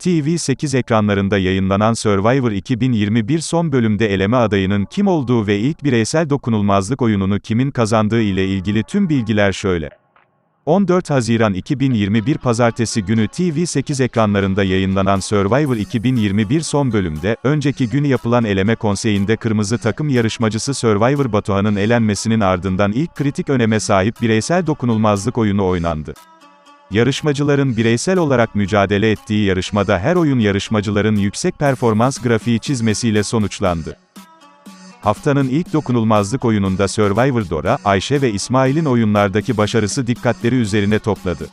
TV8 ekranlarında yayınlanan Survivor 2021 son bölümde eleme adayının kim olduğu ve ilk bireysel dokunulmazlık oyununu kimin kazandığı ile ilgili tüm bilgiler şöyle. 14 Haziran 2021 Pazartesi günü TV8 ekranlarında yayınlanan Survivor 2021 son bölümde, önceki gün yapılan eleme konseyinde kırmızı takım yarışmacısı Survivor Batuhan'ın elenmesinin ardından ilk kritik öneme sahip bireysel dokunulmazlık oyunu oynandı. Yarışmacıların bireysel olarak mücadele ettiği yarışmada her oyun yarışmacıların yüksek performans grafiği çizmesiyle sonuçlandı. Haftanın ilk dokunulmazlık oyununda Survivor Dora, Ayşe ve İsmail'in oyunlardaki başarısı dikkatleri üzerine topladı.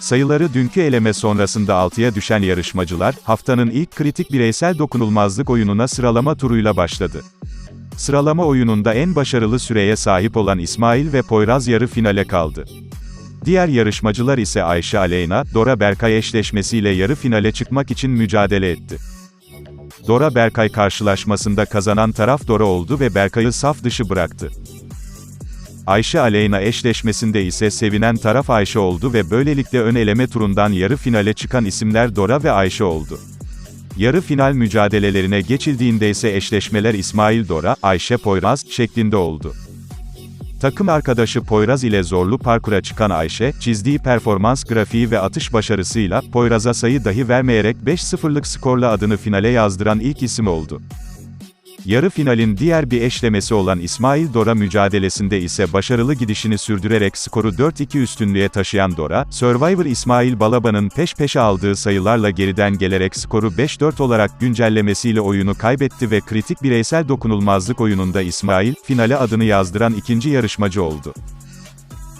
Sayıları dünkü eleme sonrasında 6'ya düşen yarışmacılar, haftanın ilk kritik bireysel dokunulmazlık oyununa sıralama turuyla başladı. Sıralama oyununda en başarılı süreye sahip olan İsmail ve Poyraz yarı finale kaldı. Diğer yarışmacılar ise Ayşe Aleyna, Dora Berkay eşleşmesiyle yarı finale çıkmak için mücadele etti. Dora Berkay karşılaşmasında kazanan taraf Dora oldu ve Berkay'ı saf dışı bıraktı. Ayşe Aleyna eşleşmesinde ise sevinen taraf Ayşe oldu ve böylelikle ön eleme turundan yarı finale çıkan isimler Dora ve Ayşe oldu. Yarı final mücadelelerine geçildiğinde ise eşleşmeler İsmail Dora, Ayşe Poyraz şeklinde oldu. Takım arkadaşı Poyraz ile zorlu parkura çıkan Ayşe, çizdiği performans grafiği ve atış başarısıyla, Poyraz'a sayı dahi vermeyerek 5-0'lık skorla adını finale yazdıran ilk isim oldu. Yarı finalin diğer bir eşlemesi olan İsmail Dora mücadelesinde ise başarılı gidişini sürdürerek skoru 4-2 üstünlüğe taşıyan Dora, Survivor İsmail Balaban'ın peş peşe aldığı sayılarla geriden gelerek skoru 5-4 olarak güncellemesiyle oyunu kaybetti ve kritik bireysel dokunulmazlık oyununda İsmail, finale adını yazdıran ikinci yarışmacı oldu.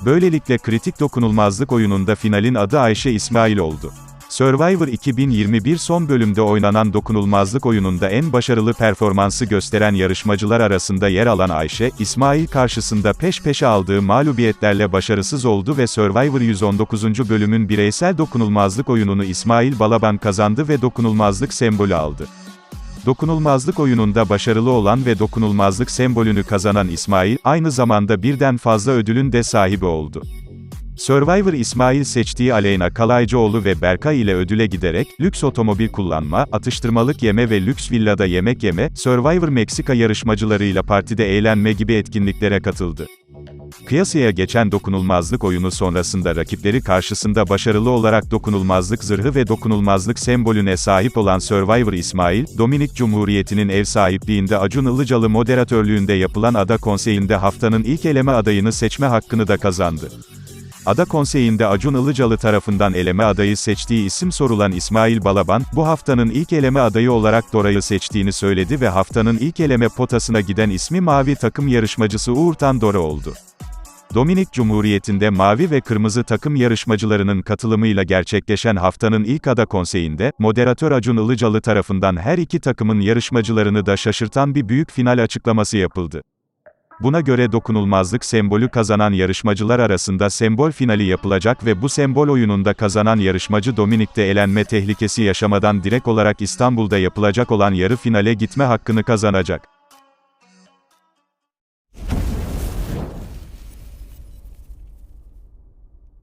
Böylelikle kritik dokunulmazlık oyununda finalin adı Ayşe İsmail oldu. Survivor 2021 son bölümde oynanan dokunulmazlık oyununda en başarılı performansı gösteren yarışmacılar arasında yer alan Ayşe, İsmail karşısında peş peşe aldığı mağlubiyetlerle başarısız oldu ve Survivor 119. bölümün bireysel dokunulmazlık oyununu İsmail Balaban kazandı ve dokunulmazlık sembolü aldı. Dokunulmazlık oyununda başarılı olan ve dokunulmazlık sembolünü kazanan İsmail, aynı zamanda birden fazla ödülün de sahibi oldu. Survivor İsmail seçtiği Aleyna Kalaycıoğlu ve Berkay ile ödüle giderek, lüks otomobil kullanma, atıştırmalık yeme ve lüks villada yemek yeme, Survivor Meksika yarışmacılarıyla partide eğlenme gibi etkinliklere katıldı. Kıyasıya geçen dokunulmazlık oyunu sonrasında rakipleri karşısında başarılı olarak dokunulmazlık zırhı ve dokunulmazlık sembolüne sahip olan Survivor İsmail, Dominik Cumhuriyeti'nin ev sahipliğinde Acun Ilıcalı moderatörlüğünde yapılan ada konseyinde haftanın ilk eleme adayını seçme hakkını da kazandı. Ada Konseyi'nde Acun Ilıcalı tarafından eleme adayı seçtiği isim sorulan İsmail Balaban, bu haftanın ilk eleme adayı olarak Dora'yı seçtiğini söyledi ve haftanın ilk eleme potasına giden ismi mavi takım yarışmacısı Uğurtan Dora oldu. Dominik Cumhuriyeti'nde mavi ve kırmızı takım yarışmacılarının katılımıyla gerçekleşen haftanın ilk ada konseyinde, moderatör Acun Ilıcalı tarafından her iki takımın yarışmacılarını da şaşırtan bir büyük final açıklaması yapıldı. Buna göre dokunulmazlık sembolü kazanan yarışmacılar arasında sembol finali yapılacak ve bu sembol oyununda kazanan yarışmacı Dominik'te elenme tehlikesi yaşamadan direkt olarak İstanbul'da yapılacak olan yarı finale gitme hakkını kazanacak.